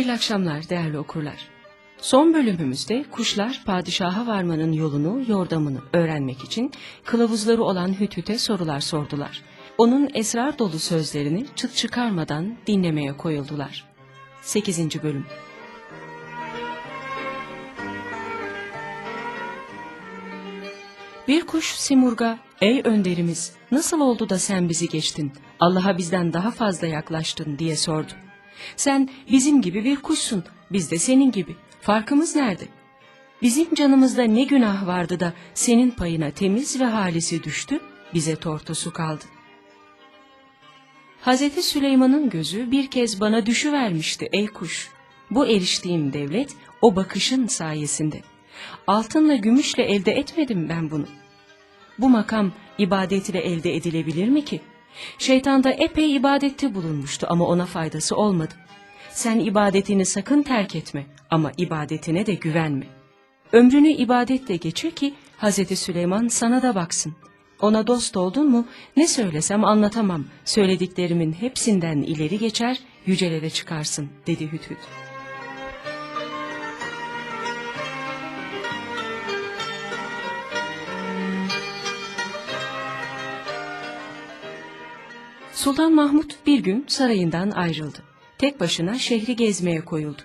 Hayırlı akşamlar değerli okurlar. Son bölümümüzde kuşlar padişaha varmanın yolunu, yordamını öğrenmek için kılavuzları olan Hütüt'e sorular sordular. Onun esrar dolu sözlerini çıt çıkarmadan dinlemeye koyuldular. 8. Bölüm Bir kuş Simurg'a, ''Ey önderimiz, nasıl oldu da sen bizi geçtin, Allah'a bizden daha fazla yaklaştın?'' diye sordu. ''Sen bizim gibi bir kuşsun, biz de senin gibi. Farkımız nerede? Bizim canımızda ne günah vardı da senin payına temiz ve halisi düştü, bize tortusu kaldı.'' Hazreti Süleyman'ın gözü bir kez bana düşüvermişti ey kuş. Bu eriştiğim devlet o bakışın sayesinde. Altınla gümüşle elde etmedim ben bunu. Bu makam ibadetiyle elde edilebilir mi ki? Şeytan da epey ibadette bulunmuştu ama ona faydası olmadı. Sen ibadetini sakın terk etme ama ibadetine de güvenme. Ömrünü ibadetle geçir ki Hazreti Süleyman sana da baksın. Ona dost oldun mu ne söylesem anlatamam. Söylediklerimin hepsinden ileri geçer, yücelere çıkarsın dedi Hüdhüd. Sultan Mahmut bir gün sarayından ayrıldı. Tek başına şehri gezmeye koyuldu.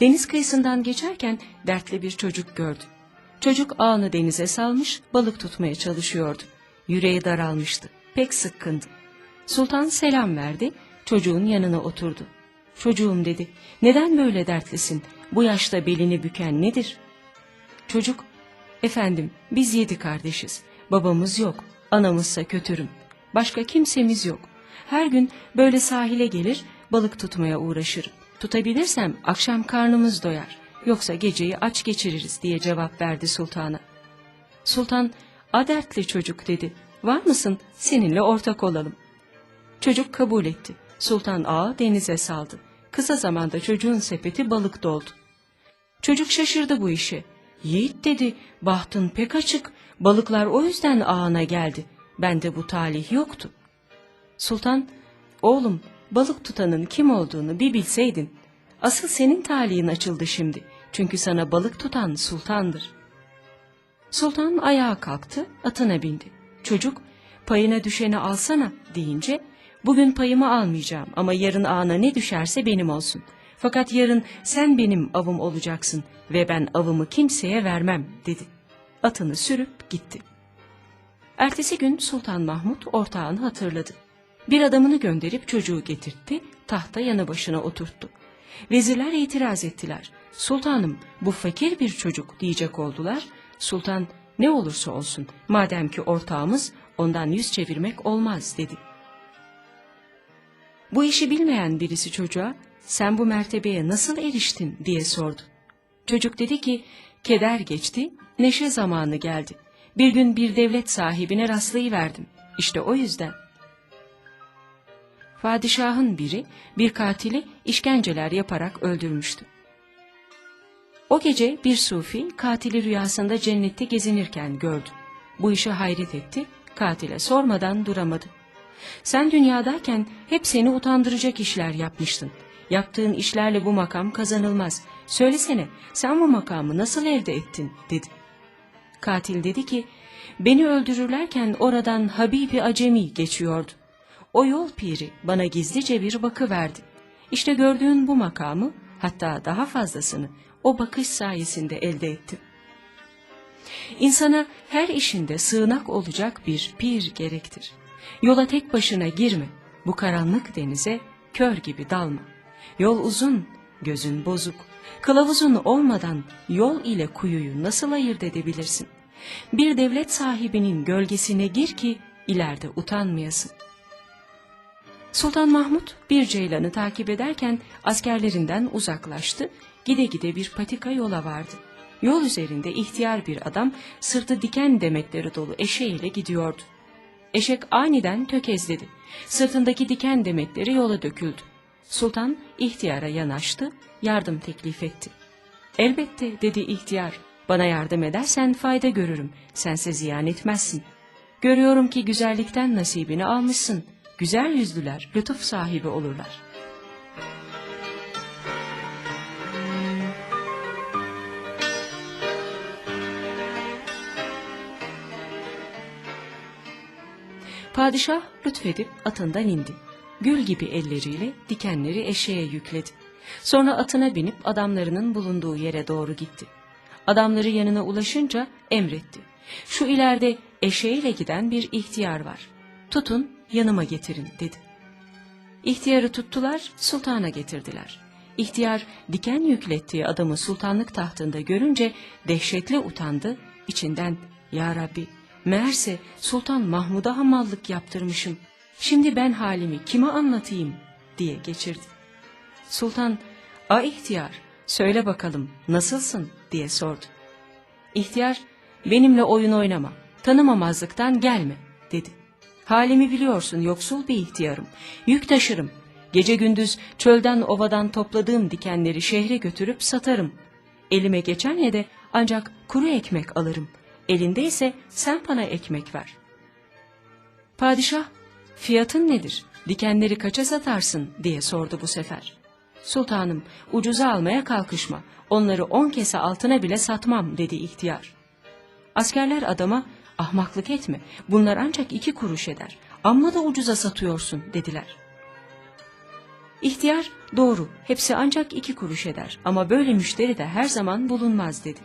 Deniz kıyısından geçerken dertli bir çocuk gördü. Çocuk ağını denize salmış, balık tutmaya çalışıyordu. Yüreği daralmıştı, pek sıkkındı. Sultan selam verdi, çocuğun yanına oturdu. Çocuğum dedi, neden böyle dertlisin, bu yaşta belini büken nedir? Çocuk, efendim biz yedi kardeşiz, babamız yok, anamızsa kötürüm, başka kimsemiz yok. Her gün böyle sahile gelir, balık tutmaya uğraşırım. Tutabilirsem akşam karnımız doyar, yoksa geceyi aç geçiririz diye cevap verdi sultana. Sultan, adertli çocuk dedi, var mısın seninle ortak olalım. Çocuk kabul etti. Sultan ağa denize saldı. Kısa zamanda çocuğun sepeti balık doldu. Çocuk şaşırdı bu işe. Yiğit dedi, bahtın pek açık, balıklar o yüzden ağına geldi. Bende bu talih yoktu. Sultan, oğlum balık tutanın kim olduğunu bir bilseydin. Asıl senin talihin açıldı şimdi. Çünkü sana balık tutan sultandır. Sultan ayağa kalktı, atına bindi. Çocuk, payına düşeni alsana deyince, bugün payımı almayacağım ama yarın ağına ne düşerse benim olsun. Fakat yarın sen benim avım olacaksın ve ben avımı kimseye vermem dedi. Atını sürüp gitti. Ertesi gün Sultan Mahmut ortağını hatırladı. Bir adamını gönderip çocuğu getirtti, tahta yanı başına oturttu. Vezirler itiraz ettiler. Sultanım bu fakir bir çocuk diyecek oldular. Sultan ne olursa olsun madem ki ortağımız ondan yüz çevirmek olmaz dedi. Bu işi bilmeyen birisi çocuğa sen bu mertebeye nasıl eriştin diye sordu. Çocuk dedi ki keder geçti, neşe zamanı geldi. Bir gün bir devlet sahibine rastlayıverdim. İşte o yüzden. Padişahın biri bir katili işkenceler yaparak öldürmüştü. O gece bir sufi katili rüyasında cennette gezinirken gördü. Bu işe hayret etti, katile sormadan duramadı. Sen dünyadayken hep seni utandıracak işler yapmıştın. Yaptığın işlerle bu makam kazanılmaz. Söylesene sen bu makamı nasıl elde ettin dedi. Katil dedi ki beni öldürürlerken oradan Habibi Acemi geçiyordu. O yol piri bana gizlice bir bakı verdi. İşte gördüğün bu makamı hatta daha fazlasını o bakış sayesinde elde ettim. İnsana her işinde sığınak olacak bir pir gerektir. Yola tek başına girme, bu karanlık denize kör gibi dalma. Yol uzun, gözün bozuk. Kılavuzun olmadan yol ile kuyuyu nasıl ayırt edebilirsin? Bir devlet sahibinin gölgesine gir ki ileride utanmayasın. Sultan Mahmut bir ceylanı takip ederken askerlerinden uzaklaştı, gide gide bir patika yola vardı. Yol üzerinde ihtiyar bir adam sırtı diken demetleri dolu eşeğiyle gidiyordu. Eşek aniden tökezledi. Sırtındaki diken demetleri yola döküldü. Sultan ihtiyara yanaştı, yardım teklif etti. Elbette dedi ihtiyar, bana yardım edersen fayda görürüm, sense ziyan etmezsin. Görüyorum ki güzellikten nasibini almışsın güzel yüzlüler, lütuf sahibi olurlar. Padişah lütfedip atından indi. Gül gibi elleriyle dikenleri eşeğe yükledi. Sonra atına binip adamlarının bulunduğu yere doğru gitti. Adamları yanına ulaşınca emretti. Şu ileride eşeğiyle giden bir ihtiyar var. Tutun yanıma getirin dedi. İhtiyarı tuttular, sultana getirdiler. İhtiyar diken yüklettiği adamı sultanlık tahtında görünce dehşetle utandı, içinden ''Ya Rabbi, meğerse Sultan Mahmud'a hamallık yaptırmışım. Şimdi ben halimi kime anlatayım?'' diye geçirdi. Sultan, ''A ihtiyar, söyle bakalım nasılsın?'' diye sordu. İhtiyar, benimle oyun oynama, tanımamazlıktan gelme, dedi. Halimi biliyorsun, yoksul bir ihtiyarım, yük taşırım. Gece gündüz çölden ovadan topladığım dikenleri şehre götürüp satarım. Elime geçenle de ancak kuru ekmek alırım. Elinde ise sen bana ekmek ver. Padişah, fiyatın nedir? Dikenleri kaça satarsın diye sordu bu sefer. Sultanım, ucuza almaya kalkışma. Onları on kese altına bile satmam dedi ihtiyar. Askerler adama ahmaklık etme. Bunlar ancak iki kuruş eder. Amma da ucuza satıyorsun dediler. İhtiyar doğru hepsi ancak iki kuruş eder ama böyle müşteri de her zaman bulunmaz dedi.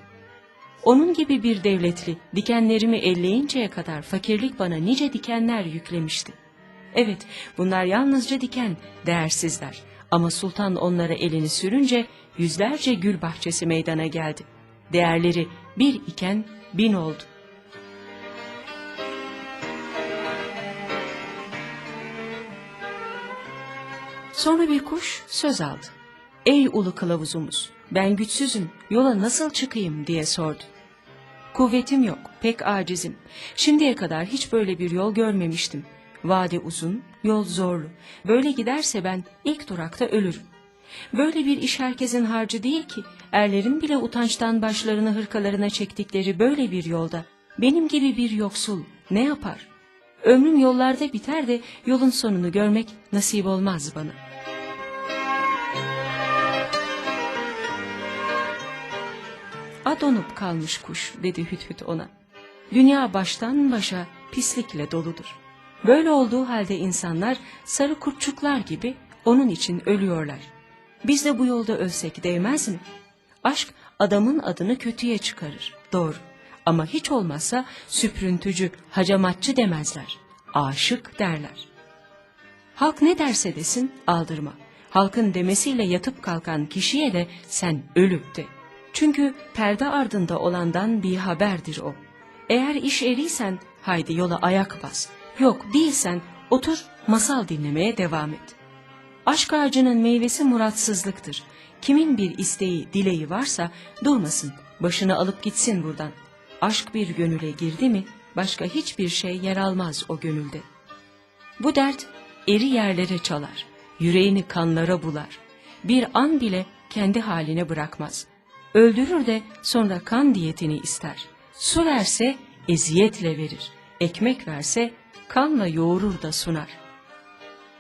Onun gibi bir devletli dikenlerimi elleyinceye kadar fakirlik bana nice dikenler yüklemişti. Evet bunlar yalnızca diken değersizler ama sultan onlara elini sürünce yüzlerce gül bahçesi meydana geldi. Değerleri bir iken bin oldu. Sonra bir kuş söz aldı. Ey ulu kılavuzumuz, ben güçsüzüm, yola nasıl çıkayım diye sordu. Kuvvetim yok, pek acizim. Şimdiye kadar hiç böyle bir yol görmemiştim. Vade uzun, yol zorlu. Böyle giderse ben ilk durakta ölürüm. Böyle bir iş herkesin harcı değil ki, erlerin bile utançtan başlarını hırkalarına çektikleri böyle bir yolda. Benim gibi bir yoksul ne yapar? Ömrüm yollarda biter de yolun sonunu görmek nasip olmaz bana. A donup kalmış kuş dedi Hüt ona. Dünya baştan başa pislikle doludur. Böyle olduğu halde insanlar sarı kurtçuklar gibi onun için ölüyorlar. Biz de bu yolda ölsek değmez mi? Aşk adamın adını kötüye çıkarır. Doğru. Ama hiç olmazsa süprüntücü, hacamatçı demezler. Aşık derler. Halk ne derse desin aldırma. Halkın demesiyle yatıp kalkan kişiye de sen ölüp de. Çünkü perde ardında olandan bir haberdir o. Eğer iş eriysen haydi yola ayak bas. Yok değilsen otur masal dinlemeye devam et. Aşk ağacının meyvesi muratsızlıktır. Kimin bir isteği, dileği varsa durmasın, başını alıp gitsin buradan. Aşk bir gönüle girdi mi başka hiçbir şey yer almaz o gönülde. Bu dert eri yerlere çalar, yüreğini kanlara bular. Bir an bile kendi haline bırakmaz. Öldürür de sonra kan diyetini ister. Su verse eziyetle verir. Ekmek verse kanla yoğurur da sunar.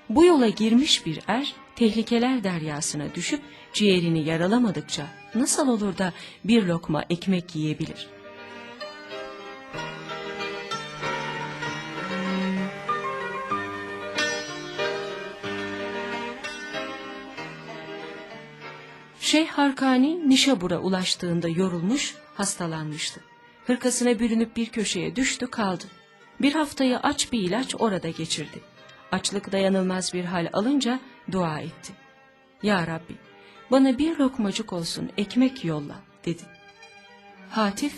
Bu yola girmiş bir er tehlikeler deryasına düşüp ciğerini yaralamadıkça nasıl olur da bir lokma ekmek yiyebilir? Şeyh Harkani Nişabur'a ulaştığında yorulmuş, hastalanmıştı. Hırkasına bürünüp bir köşeye düştü kaldı. Bir haftayı aç bir ilaç orada geçirdi. Açlık dayanılmaz bir hal alınca dua etti. Ya Rabbi bana bir lokmacık olsun ekmek yolla dedi. Hatif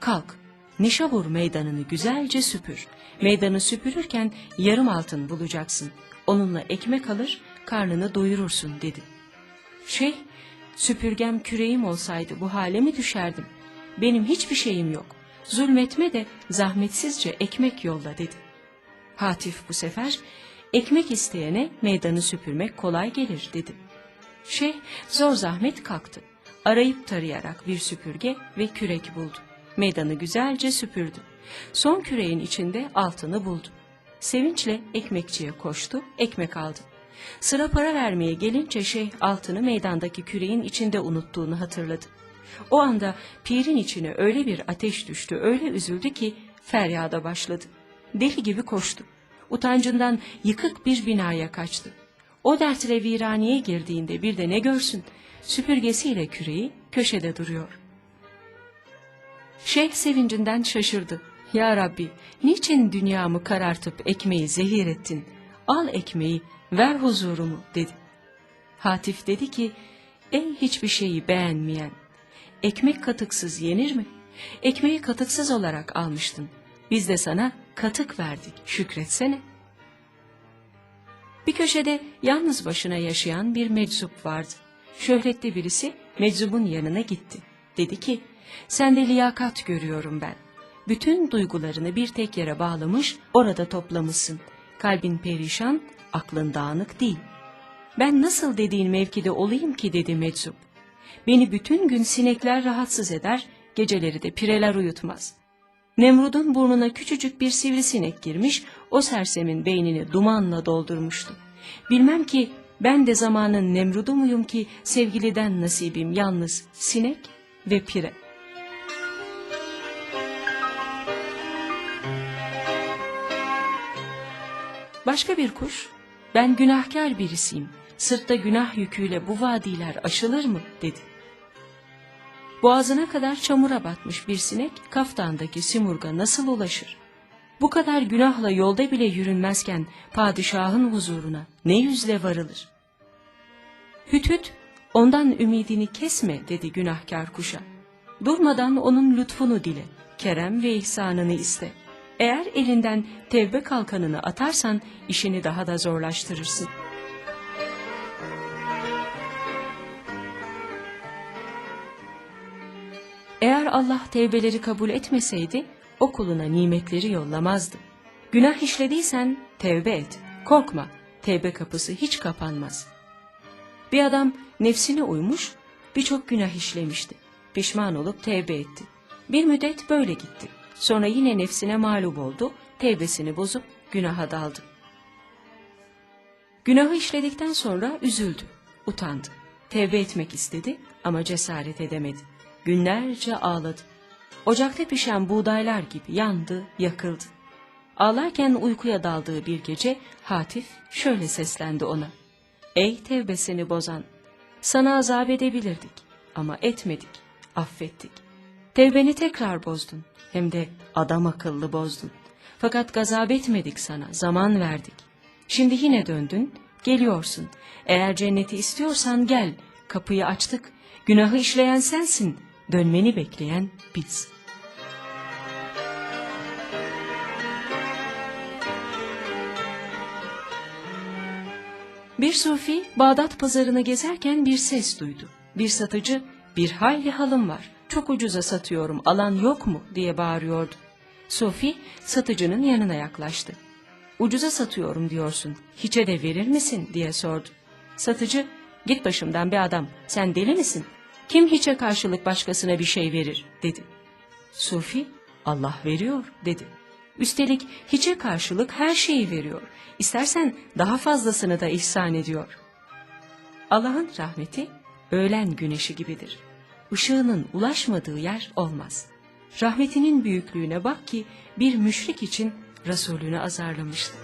kalk Nişabur meydanını güzelce süpür. Meydanı süpürürken yarım altın bulacaksın. Onunla ekmek alır karnını doyurursun dedi. Şeyh süpürgem küreğim olsaydı bu hale mi düşerdim? Benim hiçbir şeyim yok. Zulmetme de zahmetsizce ekmek yolla dedi. Hatif bu sefer ekmek isteyene meydanı süpürmek kolay gelir dedi. Şeyh zor zahmet kalktı. Arayıp tarayarak bir süpürge ve kürek buldu. Meydanı güzelce süpürdü. Son küreğin içinde altını buldu. Sevinçle ekmekçiye koştu, ekmek aldı. Sıra para vermeye gelince şeyh altını meydandaki küreğin içinde unuttuğunu hatırladı. O anda pirin içine öyle bir ateş düştü, öyle üzüldü ki feryada başladı. Deli gibi koştu. Utancından yıkık bir binaya kaçtı. O dertle viraneye girdiğinde bir de ne görsün? Süpürgesiyle küreği köşede duruyor. Şeyh sevincinden şaşırdı. Ya Rabbi, niçin dünyamı karartıp ekmeği zehir ettin? Al ekmeği, ver huzurumu dedi. Hatif dedi ki, ey hiçbir şeyi beğenmeyen, ekmek katıksız yenir mi? Ekmeği katıksız olarak almıştın. Biz de sana katık verdik, şükretsene. Bir köşede yalnız başına yaşayan bir meczup vardı. Şöhretli birisi meczubun yanına gitti. Dedi ki, sende liyakat görüyorum ben. Bütün duygularını bir tek yere bağlamış, orada toplamışsın. Kalbin perişan, aklın dağınık değil. Ben nasıl dediğin mevkide olayım ki dedi meczup. Beni bütün gün sinekler rahatsız eder, geceleri de pireler uyutmaz. Nemrud'un burnuna küçücük bir sivrisinek girmiş, o sersemin beynini dumanla doldurmuştu. Bilmem ki ben de zamanın Nemrud'u muyum ki sevgiliden nasibim yalnız sinek ve pire. Başka bir kuş, ben günahkar birisiyim, sırtta günah yüküyle bu vadiler aşılır mı dedi. Boğazına kadar çamura batmış bir sinek kaftandaki simurga nasıl ulaşır? Bu kadar günahla yolda bile yürünmezken padişahın huzuruna ne yüzle varılır? Hüt ondan ümidini kesme dedi günahkar kuşa. Durmadan onun lütfunu dile, kerem ve ihsanını iste. Eğer elinden tevbe kalkanını atarsan işini daha da zorlaştırırsın. Eğer Allah tevbeleri kabul etmeseydi, o kuluna nimetleri yollamazdı. Günah işlediysen tevbe et, korkma, tevbe kapısı hiç kapanmaz. Bir adam nefsine uymuş, birçok günah işlemişti. Pişman olup tevbe etti. Bir müddet böyle gitti. Sonra yine nefsine mağlup oldu, tevbesini bozup günaha daldı. Günahı işledikten sonra üzüldü, utandı. Tevbe etmek istedi ama cesaret edemedi. Günlerce ağladı. Ocakta pişen buğdaylar gibi yandı, yakıldı. Ağlarken uykuya daldığı bir gece Hatif şöyle seslendi ona. Ey tevbesini bozan! Sana azap edebilirdik ama etmedik, affettik. Tevbeni tekrar bozdun, hem de adam akıllı bozdun. Fakat gazap etmedik sana, zaman verdik. Şimdi yine döndün, geliyorsun. Eğer cenneti istiyorsan gel, kapıyı açtık. Günahı işleyen sensin, dönmeni bekleyen biz. Bir sufi Bağdat pazarını gezerken bir ses duydu. Bir satıcı, bir hayli halım var, çok ucuza satıyorum, alan yok mu diye bağırıyordu. Sufi satıcının yanına yaklaştı. Ucuza satıyorum diyorsun, hiçe de verir misin diye sordu. Satıcı, git başımdan bir adam, sen deli misin? Kim hiçe karşılık başkasına bir şey verir dedi. Sufi, Allah veriyor dedi. Üstelik hiçe karşılık her şeyi veriyor. İstersen daha fazlasını da ihsan ediyor. Allah'ın rahmeti öğlen güneşi gibidir. Işığının ulaşmadığı yer olmaz. Rahmetinin büyüklüğüne bak ki bir müşrik için Resulünü azarlamıştı.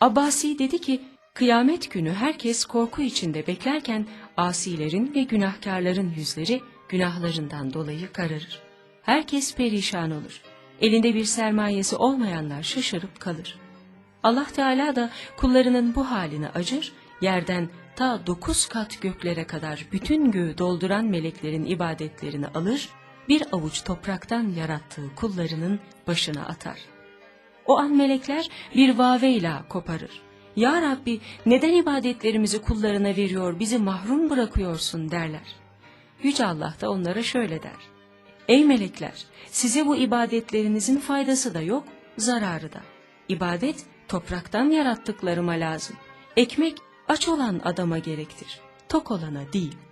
Abbasi dedi ki, kıyamet günü herkes korku içinde beklerken asilerin ve günahkarların yüzleri günahlarından dolayı kararır. Herkes perişan olur. Elinde bir sermayesi olmayanlar şaşırıp kalır. Allah Teala da kullarının bu haline acır, yerden ta dokuz kat göklere kadar bütün göğü dolduran meleklerin ibadetlerini alır, bir avuç topraktan yarattığı kullarının başına atar. O an melekler bir vaveyla koparır. Ya Rabbi neden ibadetlerimizi kullarına veriyor, bizi mahrum bırakıyorsun derler. Yüce Allah da onlara şöyle der. Ey melekler, size bu ibadetlerinizin faydası da yok, zararı da. İbadet topraktan yarattıklarıma lazım. Ekmek aç olan adama gerektir, tok olana değil.''